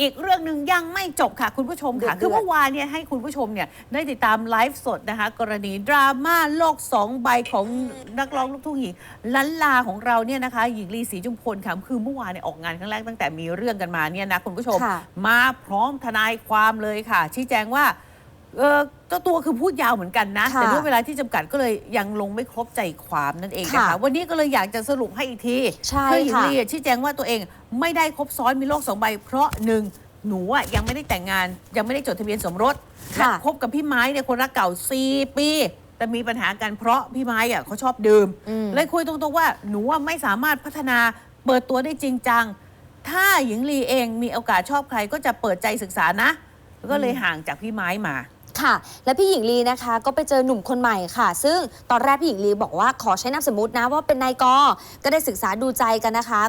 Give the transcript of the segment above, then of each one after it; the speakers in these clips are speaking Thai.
อีกเรื่องหนึ่งยังไม่จบค่ะ คุณผู้ชมค่ะเดือดๆคือเมื่อวานเนี่ยให้คุณผู้ชมเนี่ยได้ติดตามไลฟ์สดนะคะ กรณีดราม่าโลกสองใบของนักร้องลูกทุ่งหญิงลันลาของเราเนี่ยนะคะ หญิงลีศรีจุมพลค่ะคือเมื่อวานเนี่ยออกงานครั้งแรกตั้งแต่มีเรื่องกันมาเนี่ยนะคุณผู้ชมค่ะมาพร้อมทนายความเลยค่ะ ชี้แจงว่า เออเจ้าตัวคือพูดยาวเหมือนกันนะ ค่ะแต่ด้วยเวลาที่จำกัดก็เลยยังลงไม่ครบใจความนั่นเองนะคะ ค่ะวันนี้ก็เลยอยากจะสรุปให้อีกทีใช่ให้หญิงค่ะลีชี้แจงว่าตัวเองไม่ได้ครบซ้อนมีโรคสองใบ เพราะหนึ่งหนูอะยังไม่ได้แต่งงาน ยังไม่ได้จดทะเบียนสมรสค่ะ และคบกับพี่ไม้เนี่ยคนรักเก่า4ปี แต่มีปัญหากันเพราะพี่ไม้อะเขาชอบดื่ม อืม เลยคุยตรงๆว่าหนูอะไม่สามารถพัฒนาเปิดตัวได้จริงจัง ถ้าหญิงลีเองมีโอกาสชอบใครก็จะเปิดใจศึกษานะ ก็เลยห่างจากพี่ไม้มา ค่ะ และพี่หญิงลีนะคะ ก็ไปเจอหนุ่มคนใหม่ค่ะ ซึ่งตอนแรกพี่หญิงลีบอกว่าขอใช้นามสมมตินะว่าเป็นนายกก็ได้ศึกษาดูใจกันนะคะ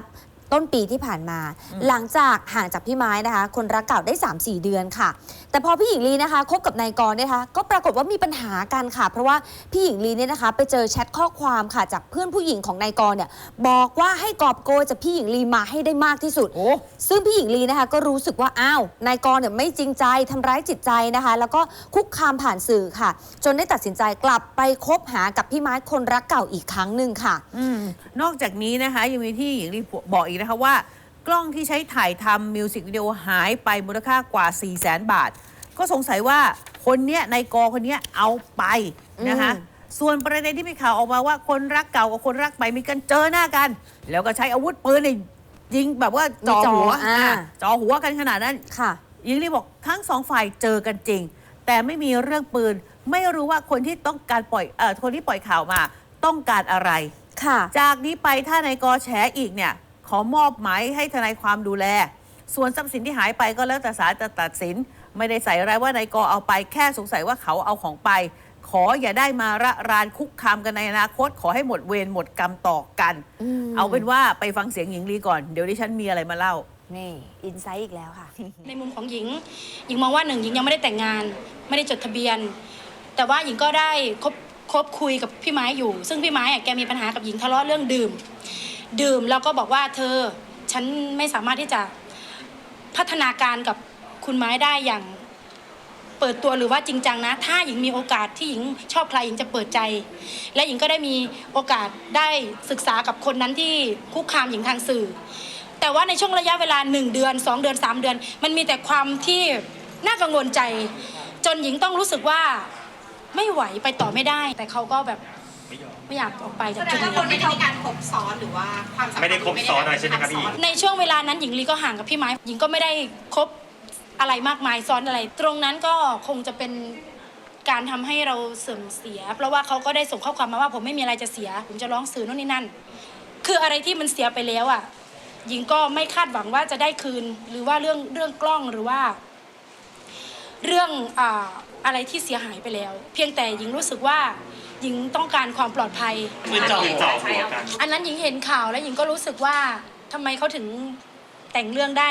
ต้นปีที่ผ่านมา หลังจากห่างจากพี่ไม้นะคะ คนรักเก่าได้ 3-4 เดือนค่ะแต่พอพี่หญิงลีนะคะคบกับนายกรเนี่ยนะคะก็ปรากฏว่ามีปัญหากันค่ะ เพราะว่าพี่หญิงลีเนี่ยนะคะ ไปเจอแชทข้อความค่ะจากเพื่อนผู้หญิงของนายกรเนี่ยบอกว่าให้กอบโกยจากพี่หญิงลีมาให้ได้มากที่สุดโอ้ซึ่งพี่หญิงลีนะคะก็รู้สึกว่าอ้าวนายกรเนี่ยไม่จริงใจทำร้ายจิตใจนะคะ แล้วก็คุกคามผ่านสื่อค่ะ จนได้ตัดสินใจกลับไปคบหากับพี่ไม้คนรักเก่าอีกครั้งหนึ่งค่ะอืมนอกจากนี้นะคะยังมีที่หญิงลีบอกอีกนะคะว่า กล้องที่ใช้ถ่ายทำมิวสิกวิดีโอหายไปมูลค่ากว่า 4 0 0แสนบาท ก็สงสัยว่าคนเนี้ยในายกอคนเนี้ยเอาไปนะคะอืมส่วนประเด็นที่มีข่าวออกมาว่าคนรักเก่ากับคนรักใหม่มีกันเจอหน้ากัน แล้วก็ใช้อาวุธปืนเนี่ยยิงแบบว่าจ่อหัวอ่าอะจ่อหัวกันขนาดนั้นค่ะหญิงลีบอกทั้งสองฝ่ายเจอกันจริง แต่ไม่มีเรื่องปืน ไม่รู้ว่าคนที่ต้องการปล่อยเอ่อคนที่ปล่อยข่าวมาต้องการอะไรค่ะ จากนี้ไปถ้านายกอแฉอีกเนี่ย ขอมอบหมายให้ทนายความดูแล ส่วนทรัพย์สินที่หายไปก็แล้วแต่ศาลจะตัดสิน ไม่ได้ใส่ร้ายว่านายกอเอาไปแค่สงสัยว่าเขาเอาของไป ขออย่าได้มาระรานคุกคามกันในอนาคต ขอให้หมดเวรหมดกรรมต่อกันอืมเอาเป็นว่าไปฟังเสียงหญิงลีก่อน เดี๋ยวดิฉันมีอะไรมาเล่า นี่อินไซต์อีกแล้วค่ะ ในมุมของหญิง หญิงมองว่าหนึ่งหญิงยังไม่ได้แต่งงาน ไม่ได้จดทะเบียน แต่ว่าหญิงก็ได้คบคบคุยกับพี่ไม้อยู่ ซึ่งพี่ไม้อะแกมีปัญหากับหญิงทะเลาะเรื่องดื่ม ดื่มแล้วก็บอกว่าเธอฉันไม่สามารถที่จะพัฒนาการกับคุณไม้ได้อย่างเปิดตัวหรือว่าจริงจังนะ ถ้าหญิงมีโอกาสที่หญิงชอบใครหญิงจะเปิดใจ และหญิงก็ได้มีโอกาสได้ศึกษากับคนนั้นที่คุกคามหญิงทางสื่อ แต่ว่าในช่วงระยะเวลา 1 เดือน 2 เดือน 3 เดือน มันมีแต่ความที่น่ากังวลใจ จนหญิงต้องรู้สึกว่าไม่ไหวไปต่อไม่ได้ แต่เขาก็แบบ ไม่อยากออกไปจากแสดจุดงว่านี้คนไม่ได้มีการคบซ้อนหรือว่าความสัมพันธ์ไม่ได้คบซ้อนอะไรใช่ไหมครับพี่ ในช่วงเวลานั้นหญิงลีก็ห่างกับพี่ไม้หญิงก็ไม่ได้คบอะไรมากมายซ้อนอะไร ตรงนั้นก็คงจะเป็นการทำให้เราเสื่อมเสีย เพราะว่าเขาก็ได้ส่งข้อความมาว่าผมไม่มีอะไรจะเสีย ผมจะร้องสื่อนู่นนี่นั่น คืออะไรที่มันเสียไปแล้วอะหญิงก็ไม่คาดหวังว่าจะได้คืน หรือว่าเรื่องเรื่องกล้องหรือว่า เรื่องอ่าอะไรที่เสียหายไปแล้ว เพียงแต่หญิงรู้สึกว่า หญิงต้องการความปลอดภัยปืนจ่อจ่อหัวกัน อันนั้นหญิงเห็นข่าวแล้วหญิงก็รู้สึกว่าทำไมเขาถึงแต่งเรื่องได้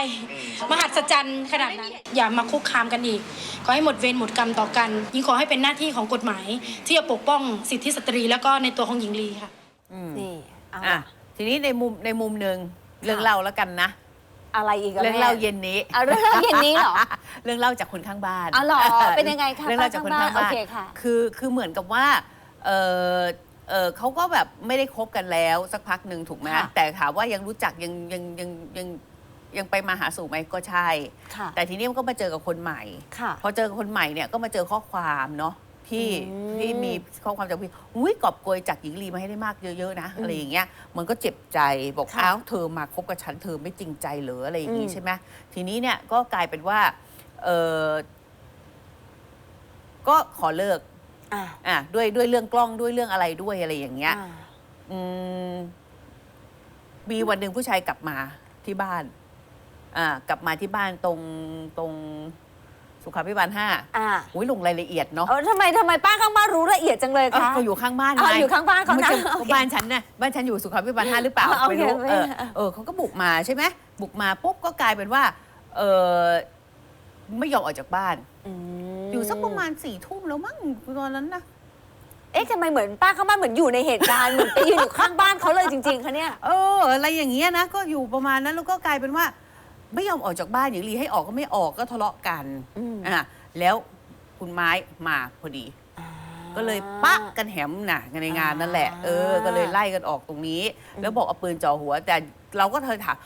มหัศจรรย์ขนาดนั้น อย่ามาคุกคามกันอีก ขอให้หมดเวรหมดกรรมต่อกันหญิงขอให้เป็นหน้าที่ของกฎหมาย ที่จะปกป้องสิทธิสตรี แล้วก็ในตัวของหญิงลีค่ะ อืมนี่เอาอะล่ะทีนี้ในมุมในมุมหนึ่งเรื่องเล่าแล้วกันนะ อะไรอีกะเรื่องแม่เล่าเย็นนี้เอาเรื่องเล่าเย็นนี้เหรอ เรื่องเล่าจากคนข้างบ้านอ๋อเหรอเป็นยังไงคะเรื่องเล่าจากคนข้างบ้านโอเคค่ะ คือคือเหมือนกับว่า เออเออเขาก็แบบไม่ได้คบกันแล้ว สักพักหนึ่งถูกไหมค่ะ แต่ถามว่ายังรู้จักยังยังยังยังยังไปมาหาสู่ไหมก็ใช่ ค่ะ แต่ทีนี้มันก็มาเจอกับคนใหม่ ค่ะ พอเจอกับคนใหม่เนี่ยก็มาเจอข้อความเนาะที่อืมที่มีข้อความจากพี่อุ้ยกอบโกยจากหญิงลีมาให้ได้มากเยอะๆนะอืมอะไรอย่างเงี้ยมันก็เจ็บใจบอกค่ะอ้าวเธอมาคบกับฉันเธอไม่จริงใจเหรออะไรอย่างงี้อืม ใช่ไหมทีนี้เนี่ยก็กลายเป็นว่าเออก็ขอเลิก อ่าอะด้วยด้วยเรื่องกล้องด้วยเรื่องอะไรด้วยอะไรอย่างเงี้ยอ่าอืมมีวันหนึ่งผู้ชายกลับมาที่บ้าน อ่ากลับมาที่บ้านตรงตรงสุขาพิบาลห้าอ่าอุ้ยลงรายละเอียดเนาะ เออทำไมทำไมป้าข้างบ้านรู้ละเอียดจังเลยเอ้าคะ เขาอยู่ข้างบ้านอ๋อไงอยู่ข้างบ้านเขานะไม่ใช่โอเคบ้านฉันนะบ้านฉันอยู่สุขาพิบาลห้าหรือเปล่าอ๋อโอไม่เครู้ไม่เออเออเออเขาก็บุกมาใช่ไหมบุกมาปุ๊บก็กลายเป็นว่า เออไม่ยอมออกจากบ้านม อยู่สักประมาณสี่ทุ่มแล้วมั้งตอนนั้นนะเอ๊ะทำไมเหมือนป้าข้างบ้านเหมือนอยู่ในเหตุการณ์ เหมือนไปยืนอยู่ข้างบ้านเขาเลยจริงๆคะเนี่ย เอออะไรอย่างเงี้ยนะก็อยู่ประมาณนั้นแล้วก็กลายเป็นว่า ไม่ยอมออกจากบ้านหญิงลีให้ออกก็ไม่ออกก็ทะเลาะกันอืม อะแล้วคุณไม้มาพอดี ก็เลยปักกันแหมน่ะในงานนั่นแหละเออ ก็เลยไล่กันออกตรงนี้ แล้วบอกเอาปืนจ่อหัว แต่เราก็เคยถาม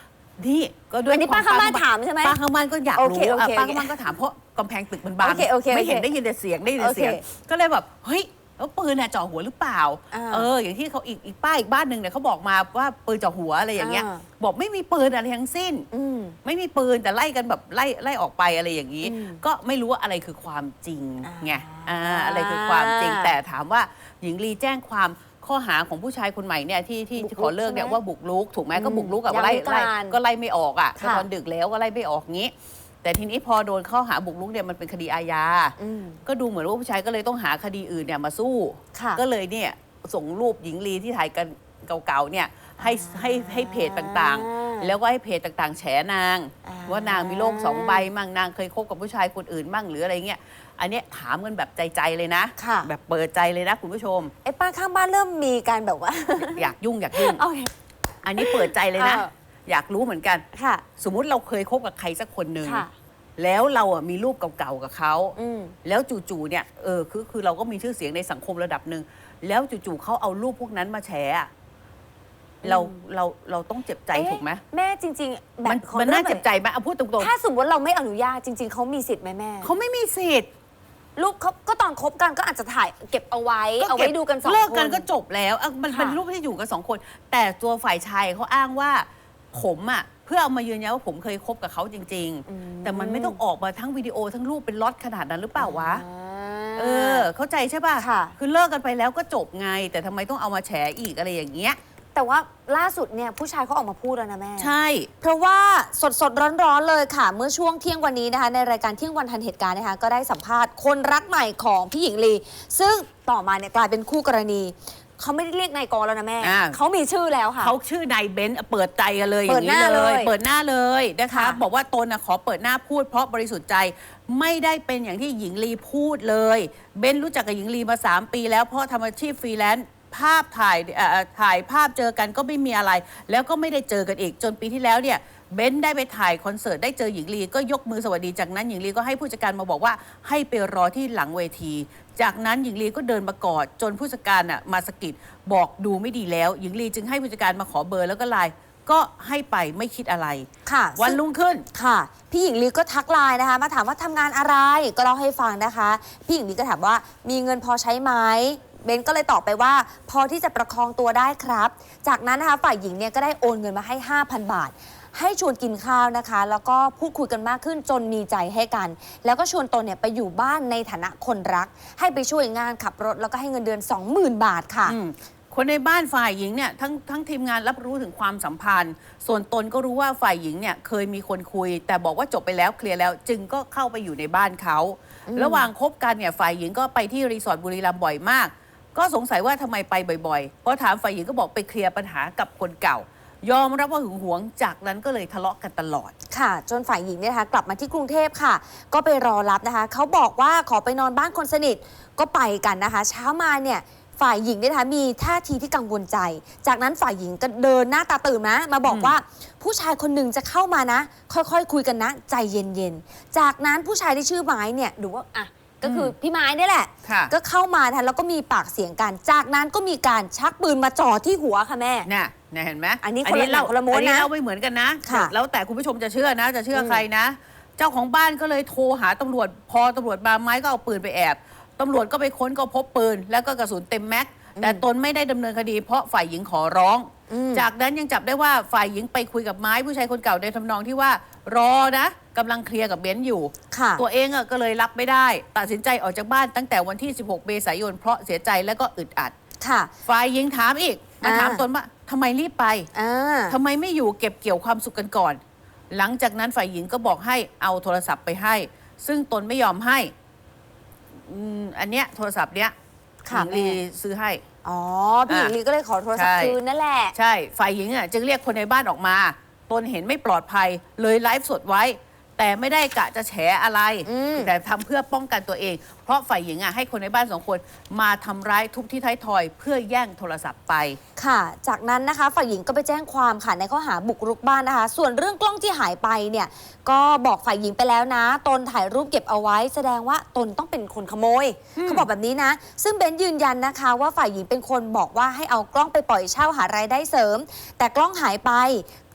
นี่ก็ด้วยอันนี้ป้าควข้างบ้านถามใช่ไหมป้าข้างบ้านก็อยากโอรู้เคโอเคอะป้าโอเคข้างบ้านก็ถามเพราะกำแพงตึกมันบังโอเคโอเคไม่เห็นโอเคได้ยินแต่เสียงได้ยินแต่เสียงโอเคก็เลยแบบเฮ้ยแล้วปืนน่ะจ่อหัวหรือเปล่าอ่า เออ อย่างที่เขาอีกอีกป้าอีกบ้านหนึ่งเนี่ยเขาบอกมาว่าปืนจ่อหัวอะไรอย่างเงี้ยอ่าบอกไม่มีปืนอะไรทั้งสิ้นอืมไม่มีปืนแต่ไล่กันแบบไล่ไล่ออกไปอะไรอย่างนี้อืมก็ไม่รู้ว่าอะไรคือความจริงอ่าไงอ่าอะไรคือความจริงแต่ถามว่าหญิงลีแจ้งความ ข้อหาของผู้ชายคนใหม่เนี่ยที่ที่บุกรุกที่ขอเลิกเนี่ยใช่ไหมว่าบุกรุกถูกไหมอืมก็บุกรุกกับยามไล่วิไล่การก็ไล่ไม่ออกอะค่ะ ตอนดึกแล้วก็ไล่ไม่ออกงี้ แต่ทีนี้พอโดนข้อหาบุกรุกเนี่ยมันเป็นคดีอาญา อืม ก็ดูเหมือนว่าผู้ชายก็เลยต้องหาคดีอื่นเนี่ยมาสู้ ค่ะก็เลยเนี่ยส่งรูปหญิงลีที่ถ่ายกันเก่าๆเนี่ยให้ให้ให้เพจต่างๆ แล้วก็ให้เพจต่างๆ แฉนาง อ่า ว่านางมีโรคสองใบมั่งนางเคยคบกับผู้ชายคนอื่นมั่งหรืออะไรเงี้ย อันเนี้ยถามกันแบบใจๆเลยนะ ค่ะ แบบเปิดใจเลยนะคุณผู้ชม ไอ้ป้าข้างบ้านเริ่มมีการแบบว่า อยากยุ่งอยากยุ่ง โอเค อันนี้เปิดใจเลยนะ เออ อยากรู้เหมือนกัน ค่ะ สมมุติเราเคยคบกับใครสักคนหนึ่งค่ะ แล้วเราอะมีรูปเก่าๆกับเขา อืม แล้วจู่ๆเนี่ยเออคือคือเราก็มีชื่อเสียงในสังคมระดับหนึ่ง แล้วจู่ๆเขาเอารูปพวกนั้นมาแชร์อะเราเราเราต้องเจ็บใจเอ๊ะถูกไหมแม่จริง ๆ แบบมันขอมันริ่น่าหอยเจ็บใจไหมเอาพูดตรงถ้าสมมติเราไม่อนุญาตจริง ๆเขามีสิทธิ์ไหมแม่ ๆเขาไม่มีสิทธิ์ รูปเขาก็ตอนคบกันก็อาจจะถ่ายเก็บเอาไว้ เอาไว้ดูกันสองคน เลิกกันก็จบแล้วเอามันค่ะ เป็นรูปที่อยู่กันสองคน แต่ตัวฝ่ายชายเขาอ้างว่า ผมอะเพื่อเอามายืนยันว่าผมเคยคบกับเขาจริง ๆ แต่มันไม่ต้องออกมาทั้งวิดีโอทั้งรูปเป็นล็อตขนาดนั้นหรือเปล่าวะอ่าเออ เข้าใจใช่ป่ะค่ะคือเลิกกันไปแล้วก็จบไง แต่ทำไมต้องเอามาแฉอีกอะไรอย่างเงี้ย แต่ว่าล่าสุดเนี่ยผู้ชายเขาออกมาพูดแล้วนะแม่ ใช่ เพราะว่าสดสดร้อนร้อนๆเลยค่ะ เมื่อช่วงเที่ยงวันนี้นะคะ ในรายการเที่ยงวันทันเหตุการณ์นะคะ ก็ได้สัมภาษณ์คนรักใหม่ของพี่หญิงลี ซึ่งต่อมาเนี่ยกลายเป็นคู่กรณี เขาไม่ได้เรียกนายกรแล้วนะแม่ อ่า เขามีชื่อแล้วค่ะ เขาชื่อนายเบนซ์เปิดใจกันเลยอเปิย่าดงหนี้น้าเลยเลยเปิดหน้าเลยนะคะ ค่ะ บอกว่าตนนะขอเปิดหน้าพูดเพราะบริสุทธิ์ใจไม่ได้เป็นอย่างที่หญิงลีพูดเลย เบนซ์รู้จักกับหญิงลีมา 3 ปีแล้วเพราะทำอาชีพฟรีแลนซ์ ภาพถ่ายเอ่อถ่ายภาพเจอกันก็ไม่มีอะไร แล้วก็ไม่ได้เจอกันอีกจนปีที่แล้วเนี่ยเบนซ์ได้ไปถ่ายคอนเสิร์ตได้เจอหญิงลีก็ยกมือสวัสดีจากนั้นหญิงลีก็ให้ผู้จัดการมาบอกว่าให้ไปรอที่หลังเวที จากนั้นหญิงลีก็เดินมากอดจนผู้จัดการน่ะมาสะกิดบอกดูไม่ดีแล้ว หญิงลีจึงให้ผู้จัดการมาขอเบอร์แล้วก็ไลน์ก็ให้ไปไม่คิดอะไร ค่ะวันซึ่งรุ่งขึ้น ค่ะ พี่หญิงลีก็ทักไลน์นะคะ มาถามว่าทำงานอะไรก็เล่าให้ฟังนะคะ พี่หญิงลีก็ถามว่ามีเงินพอใช้ไหม เบนก็เลยตอบไปว่า พอที่จะประคองตัวได้ครับ จากนั้นนะคะฝ่ายหญิงเนี่ยก็ได้โอนเงินมาให้ 5,000 บาท ให้ชวนกินข้าวนะคะ แล้วก็พูดคุยกันมากขึ้นจนมีใจให้กัน แล้วก็ชวนตนเนี่ยไปอยู่บ้านในฐานะคนรัก ให้ไปช่วยงานขับรถแล้วก็ให้เงินเดือน 20,000 บาทค่ะ อืมคนในบ้านฝ่ายหญิงเนี่ยทั้งทั้งทีมงานรับรู้ถึงความสัมพันธ์ ส่วนตนก็รู้ว่าฝ่ายหญิงเนี่ยเคยมีคนคุย แต่บอกว่าจบไปแล้วเคลียร์แล้ว จึงก็เข้าไปอยู่ในบ้านเขา ระหว่างคบกันเนี่ยฝ่ายหญิงก็ไปที่รีสอร์ทบุรีรัมย์บ่อยมาก ก็สงสัยว่าทำไมไปบ่อยๆพอถามฝ่ายหญิงก็บอกไปเคลียร์ปัญหากับคนเก่า ยอมรับว่าหึงหวงจากนั้นก็เลยทะเลาะกันตลอด ค่ะ จนฝ่ายหญิงเนี่ยนะคะกลับมาที่กรุงเทพค่ะ ก็ไปรอรับนะคะเขาบอกว่าขอไปนอนบ้านคนสนิทก็ไปกันนะคะ เช้ามาเนี่ยฝ่ายหญิงเนี่ยนะคะมีท่าทีที่กังวลใจ จากนั้นฝ่ายหญิงก็เดินหน้าตาตื่นนะ มาบอกอืมว่าผู้ชายคนหนึ่งจะเข้ามานะ ค่อยๆคุยกันนะ ใจเย็นๆ จากนั้นผู้ชายที่ชื่อไม้เนี่ยหรือว่าอะ ก็คือพี่ไม้นี่แหละ ค่ะ ก็เข้ามานะคะแล้วก็มีปากเสียงกัน จากนั้นก็มีการชักปืนมาจ่อที่หัวค่ะแม่ น่ะนะเห็นไหมอันนี้คนละเล่าคนละม้วนนะอันนี้เล่าไม่เหมือนกันนะ ค่ะแล้วแต่คุณผู้ชมจะเชื่อนะ จะเชื่ออมใครนะ เจ้าของบ้านก็เลยโทรหาตำรวจ พอตำรวจมาไม้ก็เอาปืนไปแอบตำรวจก็ไปค้นก็พบปืน แล้วก็กระสุนเต็มแม็กซ์แต่ตนไม่ได้ดำเนินคดีเพราะฝ่ายหญิงขอร้องอืม จากนั้นยังจับได้ว่าฝ่ายหญิงไปคุยกับไม้ผู้ชายคนเก่าในทำนองที่ว่ารอนะกำลังเคลียร์กับเบนซ์อยู่ ค่ะ ตัวเองอะก็เลยรับไม่ได้ ตัดสินใจออกจากบ้านตั้งแต่วันที่ 16 เมษายน เพราะเสียใจและก็อึดอัด ค่ะ ฝ่ายหญิงถามอีกมาอ่า ถามตนว่าทำไมรีบไปอ่า ทำไมไม่อยู่เก็บเกี่ยวความสุขกันก่อน หลังจากนั้นฝ่ายหญิงก็บอกให้เอาโทรศัพท์ไปให้ ซึ่งตนไม่ยอมให้อืมอันเนี้ยโทรศัพท์เนี้ย หค่ะญิงลีแม่ ซื้อให้ อ๋อ พี่หญิงอะลีก็เลยขอโทรศัพท์ใช่ คืนนั่นแหละ ใช่ ฝ่ายหญิงอะจึงเรียกคนในบ้านออกมา ตนเห็นไม่ปลอดภัยเลยไลฟ์สดไว้ แต่ไม่ได้กะจะแฉอะไร อืม แต่ทำเพื่อป้องกันตัวเองเพราะฝ่ายหญิงอะให้คนในบ้านสองคนมาทำร้ายทุบที่ท้ายทอย เพื่อแย่งโทรศัพท์ไป ค่ะ จากนั้นนะคะฝ่ายหญิงก็ไปแจ้งความค่ะในข้อหาบุกรุกบ้านนะคะ ส่วนเรื่องกล้องที่หายไปเนี่ย ก็บอกฝ่ายหญิงไปแล้วนะ ตนถ่ายรูปเก็บเอาไว้ แสดงว่าตนต้องเป็นคนขโมยเขาบอกแบบนี้นะ ซึ่งเบนซ์ยืนยันนะคะ ว่าฝ่ายหญิงเป็นคนบอกว่าให้เอากล้องไปปล่อยเช่าหารายได้เสริม แต่กล้องหายไป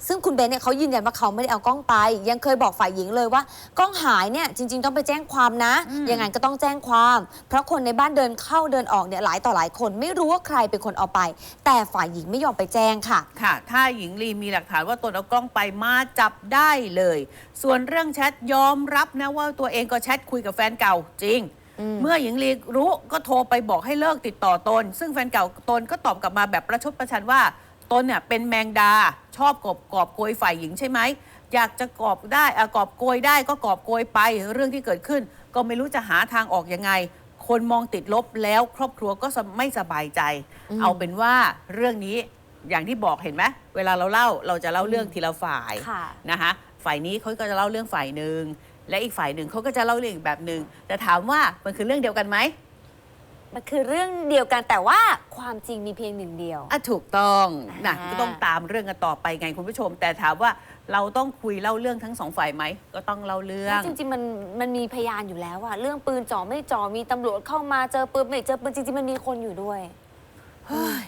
ซึ่งคุณเบนซ์เนี่ยเขายืนยันว่าเขาไม่ได้เอากล้องไป ยังเคยบอกฝ่ายหญิงเลยว่ากล้องหายเนี่ยจริง ๆ ต้องไปแจ้งความนะอืมยังไงก็ต้องแจ้งความ เพราะคนในบ้านเดินเข้าเดินออกเนี่ยหลายต่อหลายคน ไม่รู้ว่าใครเป็นคนเอาไป แต่ฝ่ายหญิงไม่ยอมไปแจ้งค่ะ ค่ะ ถ้าหญิงลีมีหลักฐานว่าตนเอากล้องไปมาจับได้เลย ส่วนเรื่องแชทยอมรับนะว่าตัวเองก็แชทคุยกับแฟนเก่าจริงอืมเมื่อหญิงลีรู้ก็โทรไปบอกให้เลิกติดต่อตน ซึ่งแฟนเก่าตนก็ตอบกลับมาแบบประชดประชันว่าตนเนี่ยเป็นแมงดาชอบกอบกอบโกยฝ่ายหญิงใช่ไหมอยากจะกอบได้อะกอบโกยได้ก็กอบโกยไปเรื่องที่เกิดขึ้น ก็ไม่รู้จะหาทางออกยังไง คนมองติดลบแล้วครอบครัวก็ไม่สบายใจอืมเอาเป็นว่าเรื่องนี้อย่างที่บอกเห็นไหมเวลาเราเล่าเราจะเล่าเรื่องทีละฝ่ายค่ะนะคะฝ่ายนี้เขาก็จะเล่าเรื่องฝ่ายหนึ่งและอีกฝ่ายหนึ่งเขาก็จะเล่าเรื่องอีกแบบหนึ่งแต่ถามว่ามันคือเรื่องเดียวกันไหมมันคือเรื่องเดียวกันแต่ว่าความจริงมีเพียงหนึ่งเดียวอะถูกต้องนะอ่าก็ต้องตามเรื่องกันต่อไปไงคุณผู้ชม แต่ถามว่า เราต้องคุยเล่าเรื่องทั้งสองฝ่ายไหม ก็ต้องเล่าเรื่องจริงๆมันมันมีพยานอยู่แล้วอะเรื่องปืนจ่อไม่จ่อมีตำรวจเข้ามาเจอปืนไม่เจอปืนจริงๆมันมีคนอยู่ด้วย เฮ้ย